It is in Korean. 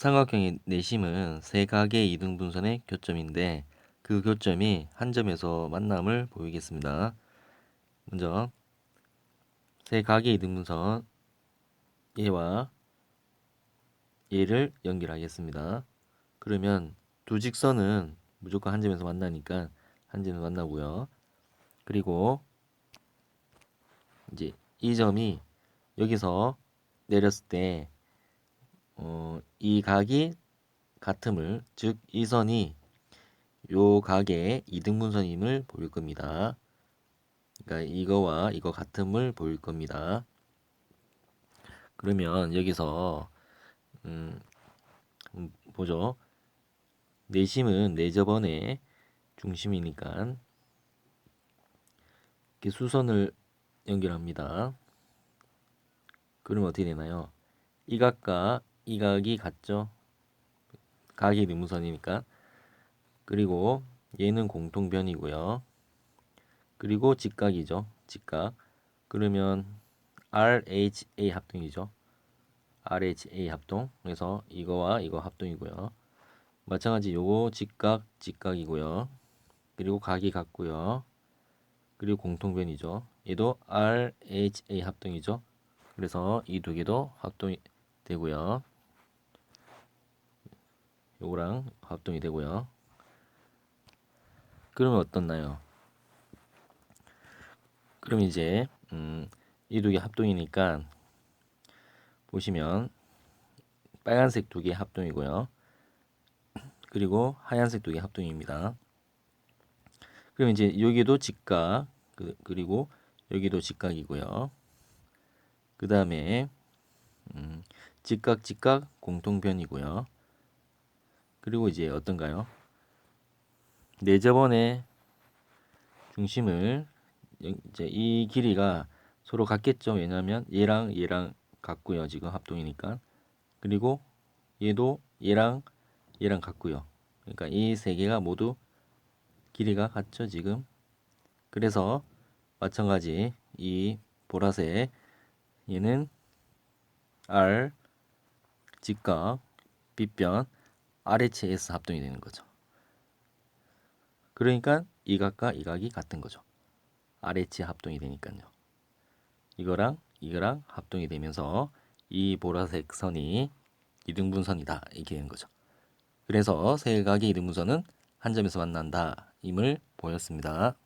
삼각형의 내심은 세 각의 이등 분선의 교점인데 그 교점이 한 점에서 만남을 보이겠습니다. 먼저 세 각의 이등 분선 얘와 얘를 연결하겠습니다. 그러면 두 직선은 무조건 한 점에서 만나니까 한 점에서 만나고요. 그리고 이제 이 점이 여기서 내렸을 때 어, 이 각이 같음을 즉 이 선이 요 각의 이등분선임을 보일 겁니다. 그러니까 이거와 이거 같음을 보일 겁니다. 그러면 여기서 음, 음, 보죠. 내심은 내저번의 중심이니까 이렇게 수선을 연결합니다. 그러면 어떻게 되나요? 이 각과 이 각이 같죠? 각이 능무선이니까. 그리고 얘는 공통변이고요. 그리고 직각이죠. 직각. 그러면 RHA 합동이죠. RHA 합동. 그래서 이거와 이거 합동이고요. 마찬가지 요거 직각 직각이고요. 그리고 각이 같고요. 그리고 공통변이죠. 얘도 RHA 합동이죠. 그래서 이 두 개도 합동이 되고요. 요거랑 합동이 되고요. 그러면 어떻나요? 그럼 이제 음, 이 두 개 합동이니까 보시면 빨간색 두 개 합동이고요. 그리고 하얀색 두 개 합동입니다. 그럼 이제 여기도 직각 그, 그리고 여기도 직각이고요. 그 다음에 음, 직각 직각 공통변이고요. 그리고 이제 어떤가요? 내저번의 중심을 이제 이 길이가 서로 같겠죠. 왜냐하면 얘랑 얘랑 같고요. 지금 합동이니까. 그리고 얘도 얘랑 얘랑 같고요. 그러니까 이 세 개가 모두 길이가 같죠. 지금. 그래서 마찬가지 이 보라색 얘는 R 직각 빗변 RHS 합동이 되는 거죠. 그러니까 이 각과 이 각이 같은 거죠. RH 합동이 되니까요. 이거랑 이거랑 합동이 되면서 이 보라색 선이 이등분선이다 이렇게 되는 거죠. 그래서 세 각의 이등분선은 한 점에서 만난다 임을 보였습니다.